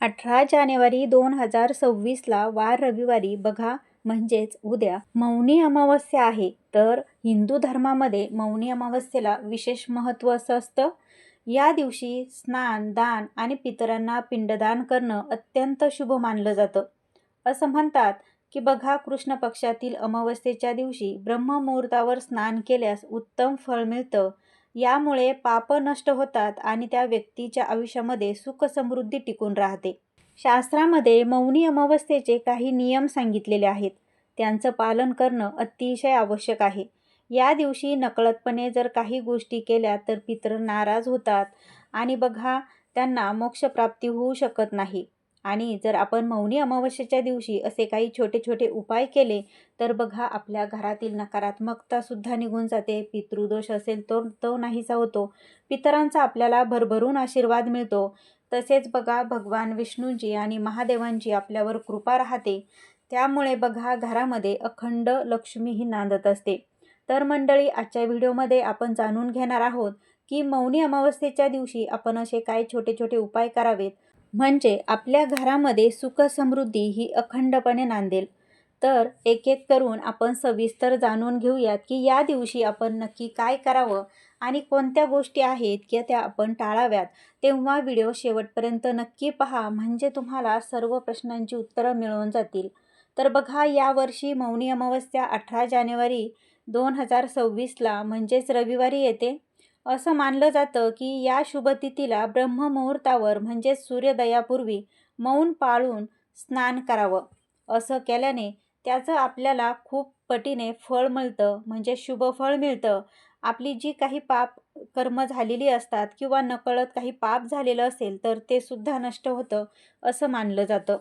अठरा जानेवारी दोन हजार सव्वीसला वार रविवारी बघा म्हणजेच उद्या. मौनी अमावस्या आहे तर हिंदू धर्मामध्ये मौनी अमावस्येला विशेष महत्त्व असं असतं. या दिवशी स्नान दान आणि पितरांना पिंडदान करणं अत्यंत शुभ मानलं जातं. असं म्हणतात की बघा कृष्ण पक्षातील अमावस्येच्या दिवशी ब्रह्ममुहूर्तावर स्नान केल्यास उत्तम फळ मिळतं. यामुळे पाप नष्ट होतात आणि त्या व्यक्तीच्या आयुष्यामध्ये सुख समृद्धी टिकून राहते. शास्त्रामध्ये मौनी अमावस्थेचे काही नियम सांगितलेले आहेत. त्यांचं पालन करणं अतिशय आवश्यक आहे. या दिवशी नकळतपणे जर काही गोष्टी केल्या तर पितर नाराज होतात आणि बघा त्यांना मोक्षप्राप्ती होऊ शकत नाही. आणि जर आपण मौनी अमावस्येच्या दिवशी असे काही छोटे छोटे उपाय केले तर बघा आपल्या घरातील नकारात्मकतासुद्धा निघून जाते. पितृदोष असेल तो तो नाहीसा होतो. पितरांचा आपल्याला भरभरून आशीर्वाद मिळतो. तसेच बघा भगवान विष्णूंची आणि महादेवांची आपल्यावर कृपा राहते. त्यामुळे बघा घरामध्ये अखंड लक्ष्मी ही नांदत असते. तर मंडळी आजच्या व्हिडिओमध्ये आपण जाणून घेणार आहोत की मौनी अमावस्येच्या दिवशी आपण असे काय छोटे छोटे उपाय करावेत? म्हणजे आपल्या घरामध्ये सुख समृद्धी ही अखंडपणे नांदेल. तर एक एक करून आपण सविस्तर जाणून घेऊयात की या दिवशी आपण नक्की काय करावं आणि कोणत्या गोष्टी आहेत की त्या आपण टाळाव्यात. तेव्हा व्हिडिओ शेवटपर्यंत नक्की पहा म्हणजे तुम्हाला सर्व प्रश्नांची उत्तरं मिळवून जातील. तर बघा यावर्षी मौनी अमावस्या अठरा जानेवारी दोन हजार सव्वीसला म्हणजेच रविवारी येते. असं मानलं जातं की या शुभतिथीला ब्रह्ममुहूर्तावर म्हणजेच सूर्योदयापूर्वी मौन पाळून स्नान करावं. असं केल्याने त्याचं आपल्याला खूप पटीने फळ मिळतं म्हणजे शुभफळ मिळतं. आपली जी काही पाप कर्म झालेली असतात किंवा नकळत काही पाप झालेलं असेल तर ते सुद्धा नष्ट होतं असं मानलं जातं.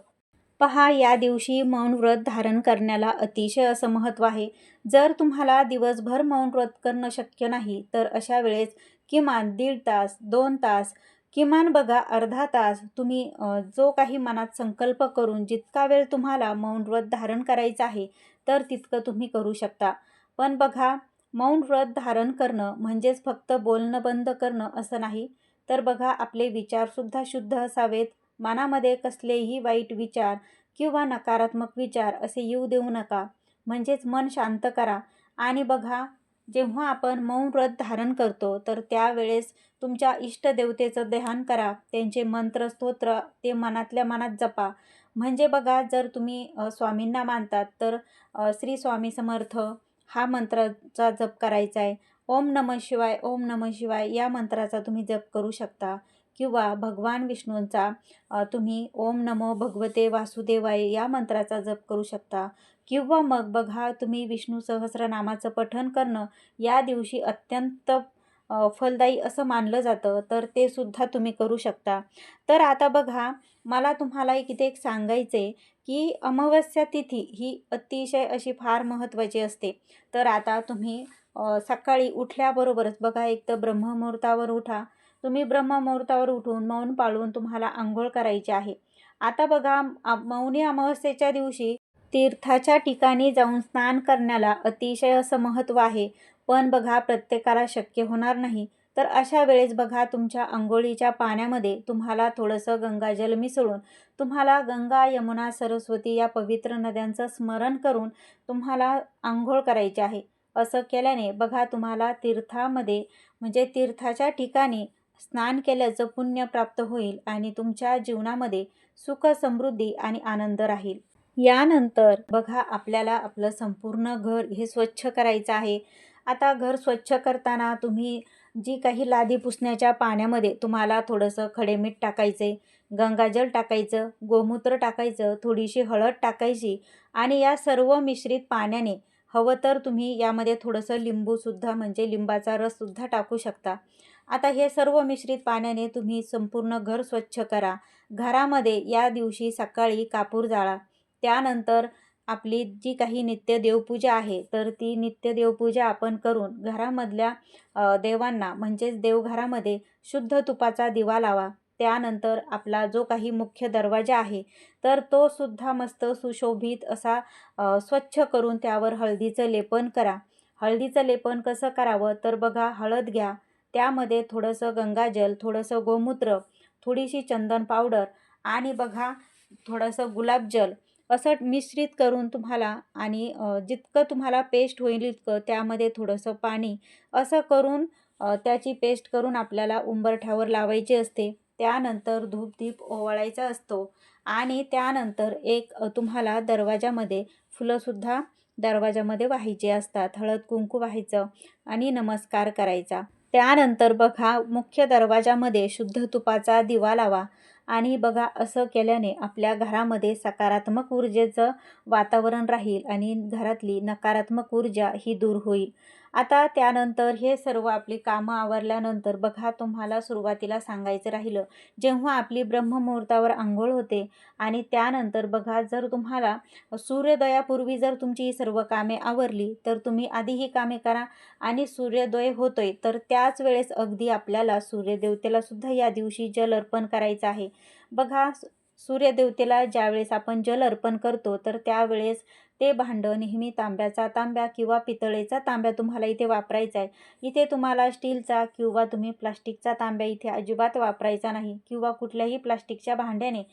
पहा या दिवशी मौन व्रत धारण करण्याला अतिशय असं महत्त्व आहे. जर तुम्हाला दिवसभर मौन व्रत करणं शक्य नाही तर अशा वेळेस किमान दीड तास दोन तास किमान बघा अर्धा तास तुम्ही जो काही मनात संकल्प करून जितका वेळ तुम्हाला मौन व्रत धारण करायचं आहे तर तितकं तुम्ही करू शकता. पण बघा मौन व्रत धारण करणं म्हणजेच फक्त बोलणं बंद करणं असं नाही. तर बघा आपले विचारसुद्धा शुद्ध असावेत. मनामध्ये कसलेही वाईट विचार किंवा नकारात्मक विचार असे येऊ देऊ नका. म्हणजेच मन शांत करा. आणि बघा जेव्हा आपण मौन व्रत धारण करतो तर त्यावेळेस तुमच्या इष्टदेवतेचं ध्यान करा. त्यांचे मंत्र स्तोत्र ते मनातल्या मनात जपा. म्हणजे बघा जर तुम्ही स्वामींना मानतात तर श्री स्वामी समर्थ हा मंत्राचा जप करायचा आहे ओम नम शिवाय ओम नम शिवाय या मंत्राचा तुम्ही जप करू शकता. किंवा भगवान विष्णूंचा तुम्ही ओम नमो भगवते वासुदेवाय या मंत्राचा जप करू शकता. किंवा मग बघा तुम्ही विष्णू सहस्रनामाचं पठण करणं या दिवशी अत्यंत फलदायी असं मानलं जातं तर ते सुद्धा तुम्ही करू शकता. तर आता बघा मला तुम्हाला एक इथे एक सांगायचे की अमावस्या तिथी ही अतिशय अशी फार महत्त्वाची असते. तर आता तुम्ही सकाळी उठल्याबरोबरच बघा एक तर ब्रह्ममुहूर्तावर उठा तुम्ही ब्रह्ममुहूर्तावर उठून मौन पाळून तुम्हाला आंघोळ करायची आहे. आता बघा मौनी अमावस्येच्या दिवशी तीर्थाच्या ठिकाणी जाऊन स्नान करण्याला अतिशय असं महत्त्व आहे. पण बघा प्रत्येकाला शक्य होणार नाही. तर अशा वेळेस बघा तुमच्या आंघोळीच्या पाण्यामध्ये तुम्हाला थोडंसं गंगाजल मिसळून तुम्हाला गंगा यमुना सरस्वती या पवित्र नद्यांचं स्मरण करून तुम्हाला आंघोळ करायची आहे. असं केल्याने बघा तुम्हाला तीर्थामध्ये म्हणजे तीर्थाच्या ठिकाणी स्नान केल्याचं पुण्य प्राप्त होईल आणि तुमच्या जीवनामध्ये सुख समृद्धी आणि आनंद राहील. यानंतर बघा आपल्याला आपलं संपूर्ण घर हे स्वच्छ करायचं आहे. आता घर स्वच्छ करताना तुम्ही जी काही लादी पुसण्याच्या पाण्यामध्ये तुम्हाला थोडंसं खडेमीठ टाकायचे गंगाजल टाकायचं गोमूत्र टाकायचं थोडीशी हळद टाकायची आणि या सर्व मिश्रित पाण्याने हवं तर तुम्ही यामध्ये थोडंसं लिंबूसुद्धा म्हणजे लिंबाचा रससुद्धा टाकू शकता. आता हे सर्व मिश्रित पाण्याने तुम्ही संपूर्ण घर स्वच्छ करा. घरामध्ये या दिवशी सकाळी कापूर जाळा. त्यानंतर आपली जी काही नित्य देवपूजा आहे तर ती नित्य देवपूजा आपण करून घरामधल्या देवांना म्हणजेच देवघरामध्ये शुद्ध तुपाचा दिवा लावा. त्यानंतर आपला जो काही मुख्य दरवाजा आहे तर तो सुद्धा मस्त सुशोभित असा स्वच्छ करून त्यावर हळदीचं लेपन करा. हळदीचं लेपन कसं करावं? तर बघा हळद घ्या. त्यामध्ये थोडंसं गंगाजल थोडंसं गोमूत्र थोडीशी चंदन पावडर आणि बघा थोडंसं गुलाबजल असं मिश्रित करून तुम्हाला आणि जितकं तुम्हाला पेस्ट होईल इतकं त्यामध्ये थोडंसं पाणी असं करून त्याची पेस्ट करून आपल्याला उंबरठ्यावर लावायची असते. त्यानंतर धूपधीप ओवाळायचा असतो आणि त्यानंतर एक तुम्हाला दरवाजामध्ये फुलंसुद्धा दरवाजामध्ये व्हायचे असतात. हळद कुंकू व्हायचं आणि नमस्कार करायचा. त्यानंतर बघा मुख्य दरवाजामध्ये शुद्ध तुपाचा दिवा लावा. आणि बघा असं केल्याने आपल्या घरामध्ये सकारात्मक ऊर्जेचं वातावरण राहील आणि घरातली नकारात्मक ऊर्जा ही दूर होईल. आता त्यानंतर हे सर्व आपली कामं आवरल्यानंतर बघा तुम्हाला सुरुवातीला सांगायचं राहिलं जेव्हा आपली ब्रह्ममुहूर्तावर आंघोळ होते आणि त्यानंतर बघा जर तुम्हाला सूर्योदयापूर्वी जर तुमची ही सर्व कामे आवरली तर तुम्ही आधी ही कामे करा आणि सूर्योदय होतोय तर त्याच वेळेस अगदी आपल्याला सूर्यदेवतेला सुद्धा या दिवशी जल अर्पण करायचं आहे. बघा सूर्यदेवतेला ज्यावेळेस आपण जल अर्पण करतो तर त्यावेळेस ते भांडं नेहमी तांब्याचा तांब्या किंवा पितळेचा तांब्या तुम्हाला इथे वापरायचा आहे. इथे तुम्हाला स्टीलचा किंवा तुम्ही प्लास्टिकचा तांब्या इथे अजिबात वापरायचा नाही किंवा कुठल्याही प्लास्टिकच्या भांड्याने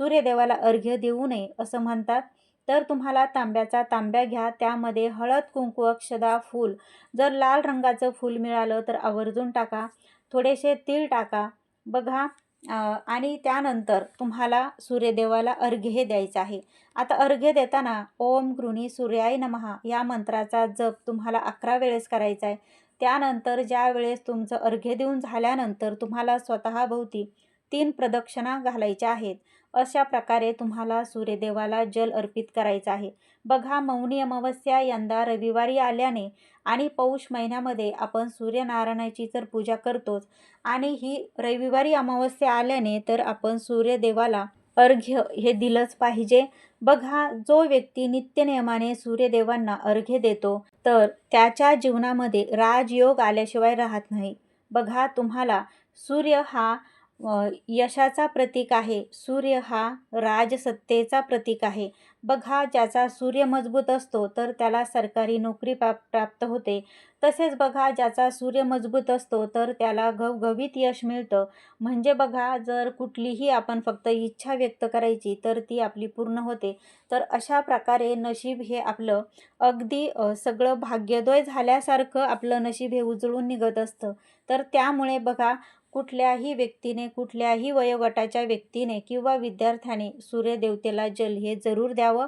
सूर्यदेवाला अर्घ्य देऊ नये असं म्हणतात. तर तुम्हाला तांब्याचा तांब्या घ्या. त्यामध्ये हळद कुंकू अक्षदा फूल. जर लाल रंगाचं फूल मिळालं तर आवर्जून टाका. थोडेसे तीळ टाका. बघा आणि त्यानंतर तुम्हाला सूर्यदेवाला अर्घ्य हे द्यायचं आहे. आता अर्घ्य देताना ओम गृणी सूर्याय नमहा या मंत्राचा जप तुम्हाला अकरा वेळेस करायचा आहे. त्यानंतर ज्या वेळेस तुमचं अर्घ्य देऊन झाल्यानंतर तुम्हाला स्वतःभोवती तीन प्रदक्षिणा घालायच्या आहेत. अशा प्रकारे तुम्हाला सूर्यदेवाला जल अर्पित करायचं आहे. बघा मौनी अमावस्या यंदा रविवारी आल्याने आणि पौष महिन्यामध्ये आपण सूर्यनारायणाची तर पूजा करतोच आणि ही रविवारी अमावस्या आल्याने तर आपण सूर्यदेवाला अर्घ्य हे दिलंच पाहिजे. बघा जो व्यक्ती नित्यनियमाने सूर्यदेवांना अर्घ्य देतो तर त्याच्या जीवनामध्ये राजयोग आल्याशिवाय राहत नाही. बघा तुम्हाला सूर्य हा यशाचा प्रतीक आहे. सूर्य हा राजसत्तेचा प्रतीक आहे. बघा ज्याचा सूर्य मजबूत असतो तर त्याला सरकारी नोकरी पा प्राप्त होते. तसेच बघा ज्याचा सूर्य मजबूत असतो तर त्याला घवघवीत यश मिळतं. म्हणजे बघा जर कुठलीही आपण फक्त इच्छा व्यक्त करायची तर ती आपली पूर्ण होते. तर अशा प्रकारे नशीब हे आपलं अगदी सगळं भाग्योदय झाल्यासारखं आपलं नशीब हे उजळून निघत असतं. तर त्यामुळे बघा कुठल्याही व्यक्तीने कुठल्याही वयोगटाच्या व्यक्तीने किंवा विद्यार्थ्याने सूर्यदेवतेला जल हे जरूर द्यावं.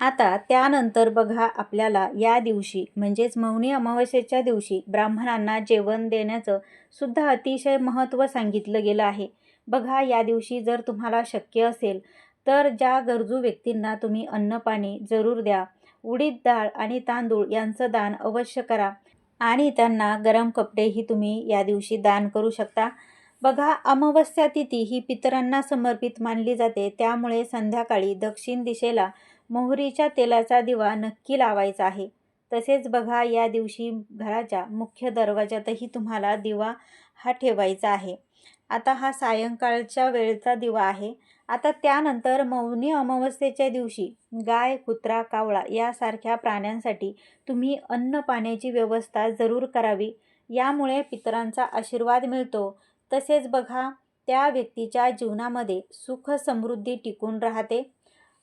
आता त्यानंतर बघा आपल्याला या दिवशी म्हणजेच मौनी अमावस्येच्या दिवशी ब्राह्मणांना जेवण देण्याचं सुद्धा अतिशय महत्त्व सांगितलं गेलं आहे. बघा या दिवशी जर तुम्हाला शक्य असेल तर ज्या गरजू व्यक्तींना तुम्ही अन्नपाणी जरूर द्या. उडीद डाळ आणि तांदूळ यांचं दान अवश्य करा. आणि त्यांना गरम कपडेही तुम्ही या दिवशी दान करू शकता. बघा अमावस्या तिथी ही पितरांना समर्पित मानली जाते. त्यामुळे संध्याकाळी दक्षिण दिशेला मोहरीच्या तेलाचा दिवा नक्की लावायचा आहे. तसेच बघा या दिवशी घराच्या मुख्य दरवाजातही तुम्हाला दिवा हा ठेवायचा आहे. आता हा सायंकाळच्या वेळचा दिवा आहे. आता त्यानंतर मौनी अमावस्येच्या दिवशी गाय कुत्रा कावळा यासारख्या प्राण्यांसाठी तुम्ही अन्न पाण्याची व्यवस्था जरूर करावी. यामुळे पितरांचा आशीर्वाद मिळतो. तसेच बघा त्या व्यक्तीच्या जीवनामध्ये सुख समृद्धी टिकून राहते.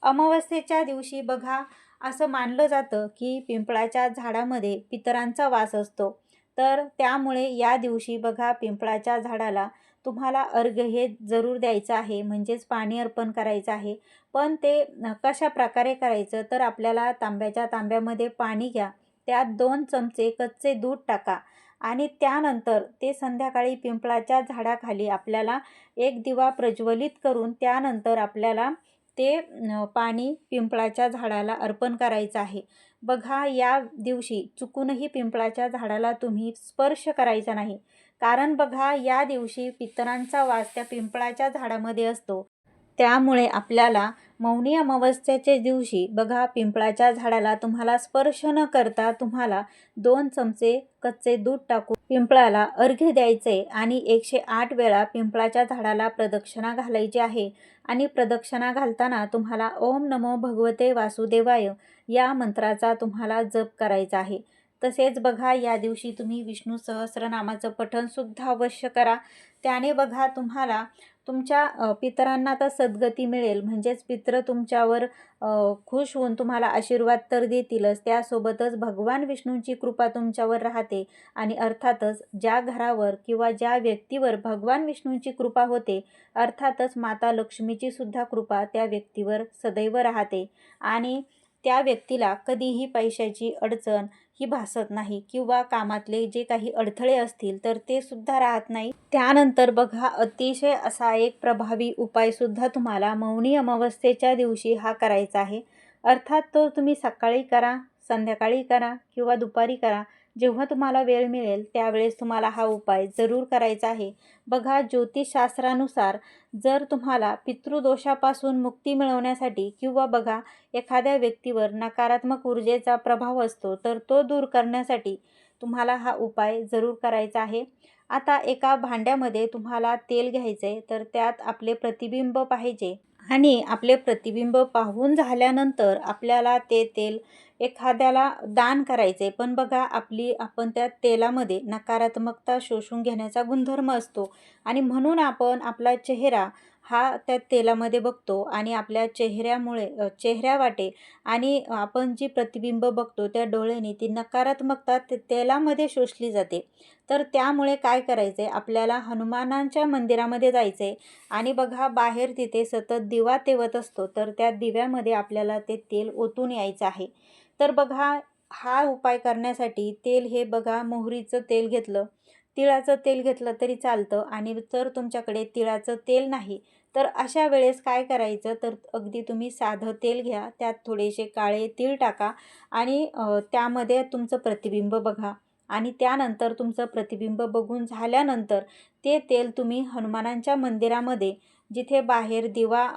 अमावस्येच्या दिवशी बघा असं मानलं जातं की पिंपळाच्या झाडामध्ये पितरांचा वास असतो. तर त्यामुळे या दिवशी बघा पिंपळाच्या झाडाला तुम्हाला अर्घ हे जरूर द्यायचं आहे म्हणजेच पाणी अर्पण करायचं आहे. पण ते कशा प्रकारे करायचं तर आपल्याला तांब्याच्या तांब्यामध्ये पाणी घ्या त्यात दोन चमचे कच्चे दूध टाका आणि त्यानंतर ते संध्याकाळी पिंपळाच्या झाडाखाली आपल्याला एक दिवा प्रज्वलित करून त्यानंतर आपल्याला ते पाणी पिंपळाच्या झाडाला अर्पण करायचं आहे. बघा या दिवशी चुकूनही पिंपळाच्या झाडाला तुम्ही स्पर्श करायचा नाही. कारण बघा या दिवशी पितरांचा वास त्या पिंपळाच्या झाडामध्ये असतो. त्यामुळे आपल्याला मौनी अमावस्याच्या दिवशी बघा पिंपळाच्या झाडाला तुम्हाला स्पर्श न करता तुम्हाला दोन चमचे कच्चे दूध टाकून पिंपळाला अर्घ्य द्यायचे आणि एकशे आठ वेळा पिंपळाच्या झाडाला प्रदक्षिणा घालायची आहे. आणि प्रदक्षिणा घालताना तुम्हाला ओम नमो भगवते वासुदेवाय या मंत्राचा तुम्हाला जप करायचा आहे. तसेच बघा या दिवशी तुम्ही विष्णू सहस्रनामाचं पठणसुद्धा अवश्य करा. त्याने बघा तुम्हाला तुमच्या पितरांना तर सद्गती मिळेल. म्हणजेच पित्र तुमच्यावर खुश होऊन तुम्हाला आशीर्वाद तर देतीलच. त्यासोबतच भगवान विष्णूंची कृपा तुमच्यावर राहते. आणि अर्थातच ज्या घरावर किंवा ज्या व्यक्तीवर भगवान विष्णूंची कृपा होते अर्थातच माता लक्ष्मीची सुद्धा कृपा त्या व्यक्तीवर सदैव राहते. आणि त्या व्यक्तीला कधीही पैशाची अडचण ही भासत नाही किंवा कामातले जे काही अडथळे असतील तर ते सुद्धा राहत नाही. त्यानंतर बघा अतिशय असा एक प्रभावी उपायसुद्धा तुम्हाला मौनी अमावस्येच्या दिवशी हा करायचा आहे. अर्थात तो तुम्ही सकाळी करा संध्याकाळी करा किंवा दुपारी करा. जेव्हा तुम्हाला वेळ मिळेल त्यावेळेस तुम्हाला हा उपाय जरूर करायचा आहे. बघा ज्योतिषशास्त्रानुसार जर तुम्हाला पितृदोषापासून मुक्ती मिळवण्यासाठी किंवा बघा एखाद्या व्यक्तीवर नकारात्मक ऊर्जेचा प्रभाव असतो तर तो दूर करण्यासाठी तुम्हाला हा उपाय जरूर करायचा आहे. आता एका भांड्यामध्ये तुम्हाला तेल घ्यायचं आहे तर त्यात आपले प्रतिबिंब पाहिजे. आणि आपले प्रतिबिंब पाहून झाल्यानंतर आपल्याला ते तेल एखाद्याला दान करायचे पण बघा आपली आपण त्या तेलामध्ये नकारात्मकता शोषून घेण्याचा गुणधर्म असतो. आणि म्हणून आपण आपला चेहरा हा त्या तेलामध्ये बघतो आणि आपल्या चेहऱ्यामुळे चेहऱ्या वाटे आणि आपण जी प्रतिबिंब बघतो त्या डोळ्याने ती नकारात्मकता ते तेलामध्ये शोषली जाते. तर त्यामुळे काय करायचं आहे आपल्याला हनुमानांच्या मंदिरामध्ये जायचं आहे आणि बघा बाहेर तिथे सतत दिवा तेवत असतो. तर त्या दिव्यामध्ये आपल्याला ते तेल ओतून यायचं आहे. तर बघा हा उपाय करण्यासाठी तेल हे बघा मोहरीचं तेल घेतलं. तिळाचं तेल घेतलं तरी चालतं आणि जर तुमच्याकडे तिळाचं तेल नाही तर अशा वेळेस काय करायचं? तर अगदी तुम्ही साधं तेल घ्या त्यात थोडेसे काळे तीळ टाका आणि त्यामध्ये तुमचं प्रतिबिंब बघा आणि त्यानंतर तुमचं प्रतिबिंब बघून झाल्यानंतर ते तेल तुम्ही हनुमानांच्या मंदिरामध्ये जिथे बाहेर दिवा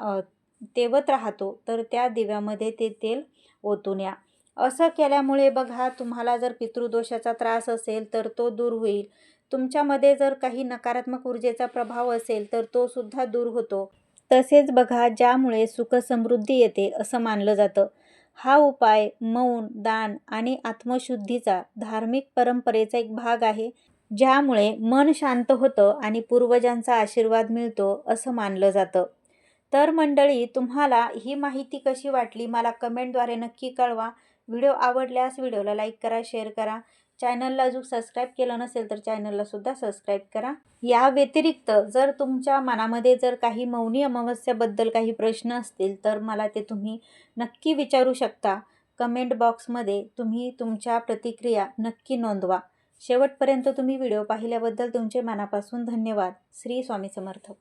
तेवत राहतो तर त्या दिव्यामध्ये ते तेल ओतून या. असं केल्यामुळे बघा तुम्हाला जर पितृदोषाचा त्रास असेल तर तो दूर होईल. तुमच्यामध्ये जर काही नकारात्मक ऊर्जेचा प्रभाव असेल तर तो सुद्धा दूर होतो. तसेच बघा ज्यामुळे सुखसमृद्धी येते असं मानलं जातं. हा उपाय मौन दान आणि आत्मशुद्धीचा धार्मिक परंपरेचा एक भाग आहे ज्यामुळे मन शांत होतं आणि पूर्वजांचा आशीर्वाद मिळतो असं मानलं जातं. तर मंडळी तुम्हाला ही माहिती कशी वाटली मला कमेंटद्वारे नक्की कळवा. व्हिडिओ आवडल्यास व्हिडिओला लाईक करा शेअर करा. चॅनलला अजून सबस्क्राईब केलं नसेल तर चॅनललासुद्धा सबस्क्राईब करा. या व्यतिरिक्त जर तुमच्या मनामध्ये जर काही मौनी अमावस्याबद्दल काही प्रश्न असतील तर मला ते तुम्ही नक्की विचारू शकता. कमेंट बॉक्समध्ये तुम्ही तुमच्या प्रतिक्रिया नक्की नोंदवा. शेवटपर्यंत तुम्ही व्हिडिओ पाहिल्याबद्दल तुमचे मनापासून धन्यवाद. श्री स्वामी समर्थ.